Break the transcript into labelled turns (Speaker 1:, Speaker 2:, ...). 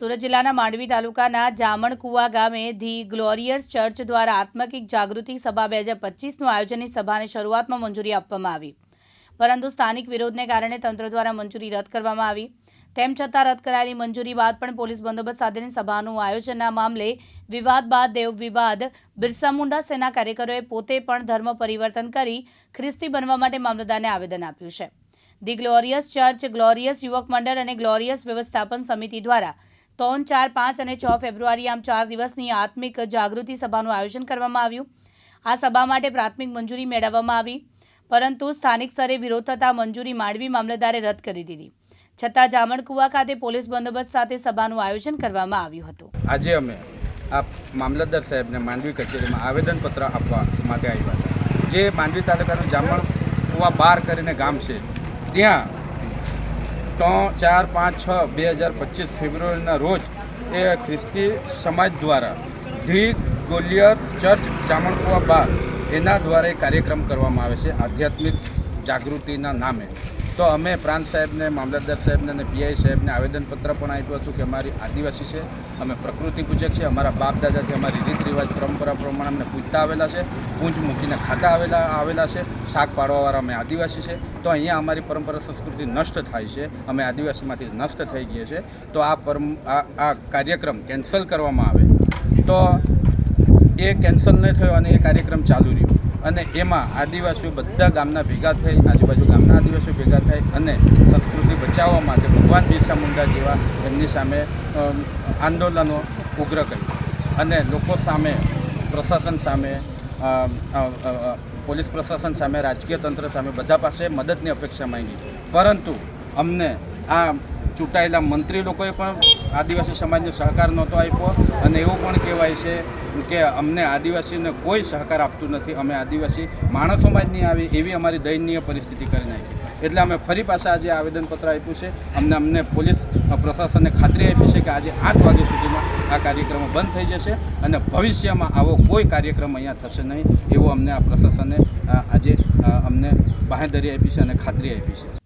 Speaker 1: સુરત જિલ્લાના માંડવી તાલુકાના જામણકુવા ગામે ધી ગ્લોરિયસ ચર્ચ દ્વારા આત્મકિક જાગૃતિ સભા બે હજાર પચીસનું આયોજનની સભાને શરૂઆતમાં મંજૂરી આપવામાં આવી. પરંતુ સ્થાનિક વિરોધને કારણે તંત્ર દ્વારા મંજૂરી રદ કરવામાં આવી. તેમ છતાં રદ કરાયેલી મંજૂરી બાદ પણ પોલીસ બંદોબસ્ત સાથેની સભાનું આયોજનના મામલે વિવાદ બાદ દેવ વિવાદ બિરસા મુંડા સેના કાર્યકરોએ પોતે પણ ધર્મ પરિવર્તન કરી ખ્રિસ્તી બનવા માટે મામલતદારને આવેદન આપ્યું છે. ધી ગ્લોરિયસ ચર્ચ ગ્લોરિયસ યુવક મંડળ અને ગ્લોરિયસ વ્યવસ્થાપન સમિતિ દ્વારા ત્રણ, ચાર, પાંચ અને છ ફેબ્રુઆરી આમ ચાર દિવસની આત્મિક જાગૃતિ સભાનું આયોજન કરવામાં આવ્યું. આ સભા માટે પ્રાથમિક મંજૂરી મેળવવામાં આવી, પરંતુ સ્થાનિક સ્તરે વિરોધ થતાં મંજૂરી માંડવી મામલતદારે રદ કરી દીધી. છતાં જામણકુવા ખાતે પોલીસ બંદોબસ્ત સાથે સભાનું આયોજન કરવામાં આવ્યું હતું.
Speaker 2: આજે અમે આ મામલતદાર સાહેબને માંડવી કચેરીમાં આવેદનપત્ર આપવા માટે આવ્યા જે માંડવી તાલુકાનું જામણકુવા બાર કરીને ગામ છે, ત્યાં ત્રણ, ચાર, પાંચ, છ, બે હજાર પચીસ ફેબ્રુઆરીના રોજ એ ખ્રિસ્તી સમાજ દ્વારા ધી ગોલિયર ચર્ચ ચામણકુવા બાર એના દ્વારા કાર્યક્રમ કરવામાં આવે છે. આધ્યાત્મિક જાગૃતિના નામે. તો અમે પ્રાંત સાહેબને, મામલતદાર સાહેબને અને પીઆઈ સાહેબને આવેદનપત્ર પણ આપ્યું હતું કે અમારી આદિવાસી છે, અમે પ્રકૃતિ પૂજક છે અમારા બાપ દાદાથી અમારી રીત રિવાજ, પરંપરા પ્રમાણે અમને પૂજતા આવેલા છે, પૂંજ મૂકીને ખાતા આવેલા આવેલા છે, શાક પાડવાવાળા અમે આદિવાસી છે. તો અહીંયા અમારી પરંપરા સંસ્કૃતિ નષ્ટ થાય છે, અમે આદિવાસીમાંથી નષ્ટ થઈ ગઈ છે. તો આ પરમ, આ આ કાર્યક્રમ કેન્સલ કરવામાં આવે. તો એ કેન્સલ નહીં થયો અને એ કાર્યક્રમ ચાલુ રહ્યો. અને એમાં આદિવાસીઓ બધા ગામના ભેગા થઈ, આજુબાજુ ગામના આદિવાસીઓ ભેગા થઈ અને સંસ્કૃતિ બચાવવા માટે ભગવાન બિરસા મુંડા જેવા એમની સામે આંદોલનો ઉગ્ર કર્યું. અને લોકો સામે, પ્રશાસન સામે પોલીસ પ્રશાસન સામે, રાજકીય તંત્ર સામે બધા પાસે મદદની અપેક્ષા માંગી. પરંતુ અમને આ ચૂંટાયેલા મંત્રી લોકોએ પણ આદિવાસી સમાજને સહકાર નહોતો આપ્યો અને એવું પણ કહેવાય છે કે અમને આદિવાસીને કોઈ સહકાર આપતું નથી. અમે આદિવાસી માણસોમાં જ નહીં આવી એવી અમારી દયનીય પરિસ્થિતિ કરી નાખી. એટલે અમે ફરી પાછા આજે આવેદનપત્ર આપ્યું છે. અમને અમને પોલીસ પ્રશાસને ખાતરી આપી છે કે આજે આઠ વાગ્યા સુધીમાં આ કાર્યક્રમો બંધ થઈ જશે અને ભવિષ્યમાં આવો કોઈ કાર્યક્રમ અહીંયા થશે નહીં. એવું અમને આ પ્રશાસને આજે અમને બાહેંધરી આપી છે અને ખાતરી આપી છે.